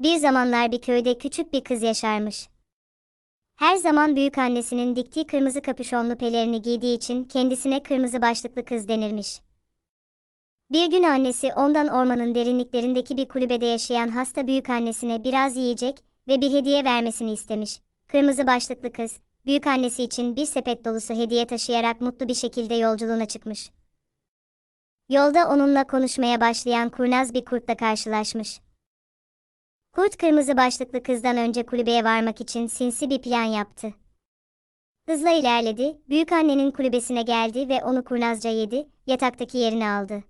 Bir zamanlar bir köyde küçük bir kız yaşarmış. Her zaman büyük annesinin diktiği kırmızı kapüşonlu pelerini giydiği için kendisine kırmızı başlıklı kız denirmiş. Bir gün annesi ondan ormanın derinliklerindeki bir kulübede yaşayan hasta büyük annesine biraz yiyecek ve bir hediye vermesini istemiş. Kırmızı başlıklı kız, büyük annesi için bir sepet dolusu hediye taşıyarak mutlu bir şekilde yolculuğuna çıkmış. Yolda onunla konuşmaya başlayan kurnaz bir kurtla karşılaşmış. Kurt kırmızı başlıklı kızdan önce kulübeye varmak için sinsi bir plan yaptı. Hızla ilerledi, büyük annenin kulübesine geldi ve onu kurnazca yedi, yataktaki yerini aldı.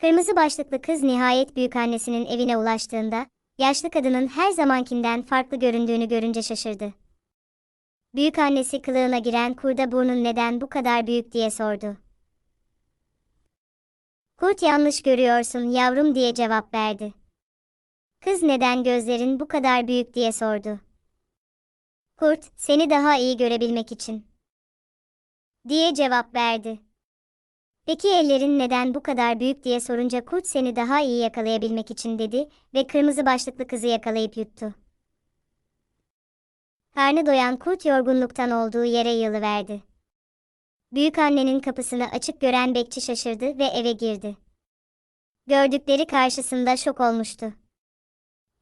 Kırmızı başlıklı kız nihayet büyük annesinin evine ulaştığında, yaşlı kadının her zamankinden farklı göründüğünü görünce şaşırdı. Büyük annesi kılığına giren kurda burnun neden bu kadar büyük diye sordu. Kurt yanlış görüyorsun yavrum diye cevap verdi. Kız neden gözlerin bu kadar büyük diye sordu. Kurt, seni daha iyi görebilmek için. Diye cevap verdi. Peki ellerin neden bu kadar büyük diye sorunca kurt seni daha iyi yakalayabilmek için dedi ve kırmızı başlıklı kızı yakalayıp yuttu. Karnı doyan kurt yorgunluktan olduğu yere yılıverdi. Büyük annenin kapısını açık gören bekçi şaşırdı ve eve girdi. Gördükleri karşısında şok olmuştu.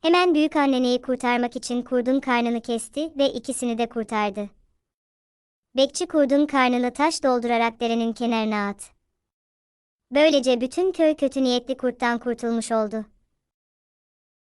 Hemen büyük anneneyi kurtarmak için kurdun karnını kesti ve ikisini de kurtardı. Bekçi kurdun karnını taş doldurarak derenin kenarına at. Böylece bütün köy kötü niyetli kurttan kurtulmuş oldu.